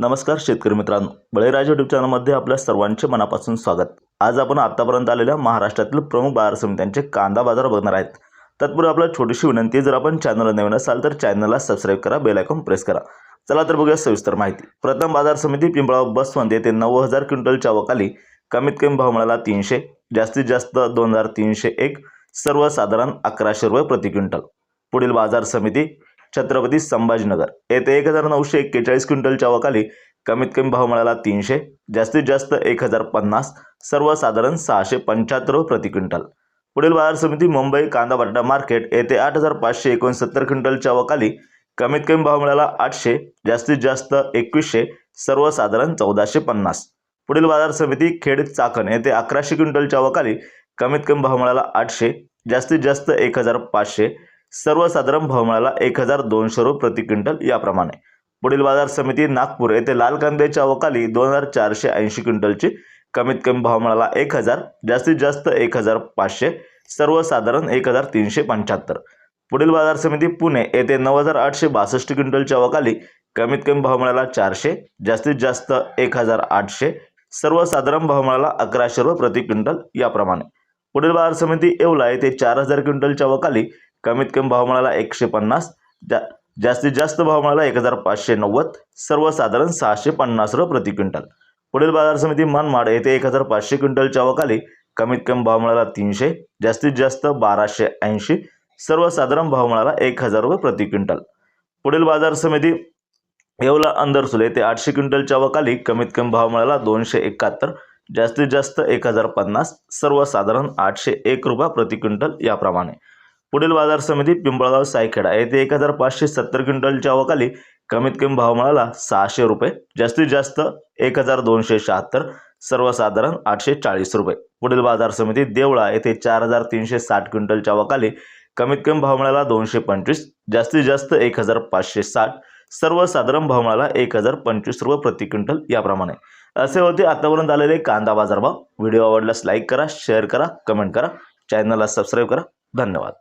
नमस्कार शेतकरी मित्रांनो. बळीराज युट्यूब चॅनलमध्ये आपल्या सर्वांचे मनापासून स्वागत. आज आपण आतापर्यंत आलेल्या महाराष्ट्रातील प्रमुख बाजार समित्यांचे कांदा बाजार बघणार आहेत. तत्पूर्वी आपल्याला छोटीशी विनंती जर आपण चॅनलला नवीन असाल तर चॅनलला सबस्क्राईब करा बेल आयकॉन प्रेस करा. चला तर बघूया सविस्तर माहिती. प्रथम बाजार समिती पिंपळाव बसवंत येथे नऊ हजार क्विंटलच्या वकाली कमीत कमी भाव मिळाला तीनशे जास्तीत जास्त दोन हजार तीनशे एक सर्वसाधारण अकराशे रुपये प्रति क्विंटल. पुढील बाजार समिती छत्रपती संभाजीनगर. येथे एक हजार नऊशे एक्केचाळीस क्विंटलच्या वकाली कमीत कमी भाव मिळाला तीनशे जास्तीत जास्त एक हजार पन्नास सर्वसाधारण सहाशे पंच्याहत्तर प्रति क्विंटल. पुढील बाजार समिती मुंबई कांदा बटाटा मार्केट येथे आठ हजार पाचशे एकोणसत्तर क्विंटलच्या वकाली कमीत कमी भाव मिळाला आठशे जास्तीत जास्त एकवीसशे सर्वसाधारण चौदाशे पन्नास. पुढील बाजार समिती खेड चाकण येथे अकराशे क्विंटलच्या वकाली कमीत कमी भाव मिळाला आठशे जास्तीत जास्त एक हजार पाचशे सर्वसाधारण भवमळाला एक हजार दोनशे रुपये प्रति क्विंटल याप्रमाणे. पुढील बाजार समिती नागपूर येथे लाल कांद्याच्या अवकाली दोन हजार चारशे ऐंशी क्विंटलची कमीत कमी भावमळाला एक हजार जास्तीत जास्त एक हजार पाचशे सर्वसाधारण एक हजार तीनशे पंच्याहत्तर. पुढील बाजार समिती पुणे येथे नऊ हजार आठशे बासष्ट क्विंटलच्या अवकाली कमीत कमी भावमळाला चारशे जास्तीत जास्त एक हजार आठशे सर्वसाधारण भावमळाला अकराशे रुपये प्रति क्विंटल याप्रमाणे. पुढील बाजार समिती येवला येथे चार हजार क्विंटलच्या अवकाली कमीत कमी भाव मिळाला एकशे पन्नास. जा जास्तीत जास्त भाव मिळाला एक हजार पाचशे नव्वद. सर्वसाधारण सहाशे पन्नास रुपये प्रति क्विंटल. पुढील बाजार समिती मनमाड येथे एक हजार पाचशे क्विंटलच्या वकाली कमीत कमी भाव मिळाला तीनशे. जास्तीत जास्त बाराशे ऐंशी. सर्वसाधारण भाव मिळाला एक हजार रुपये प्रति क्विंटल. पुढील बाजार समिती येवला अंदरसुल येथे आठशे क्विंटलच्या वकाली कमीत कमी भाव मिळाला दोनशे एकाहत्तर. जास्तीत जास्त एक हजार पन्नास. सर्वसाधारण आठशे एक रुपया प्रति क्विंटल याप्रमाणे. पुढील बाजार समिती पिंपळगाव सायखेडा. येथे एक हजार पाचशे सत्तर क्विंटलच्या अवकाली कमीत कमी भाव मिळाला सहाशे रुपये. जास्तीत जास्त एक हजार दोनशे शहात्तर सर्वसाधारण आठशे चाळीस रुपये. पुढील बाजार समिती देवळा येथे चार हजार तीनशे साठ क्विंटलच्या अवकाली कमीत कमी भाव मिळाला दोनशे पंचवीस. जास्तीत जास्त एक हजार पाचशे साठ सर्वसाधारण भाव मिळाला एक हजार पंचवीस रुपये प्रति क्विंटल याप्रमाणे. असे होते आतापर्यंत आलेले कांदा बाजारभाव. व्हिडिओ आवडल्यास लाईक करा शेअर करा कमेंट करा. चॅनलला सबस्क्राईब करा. धन्यवाद.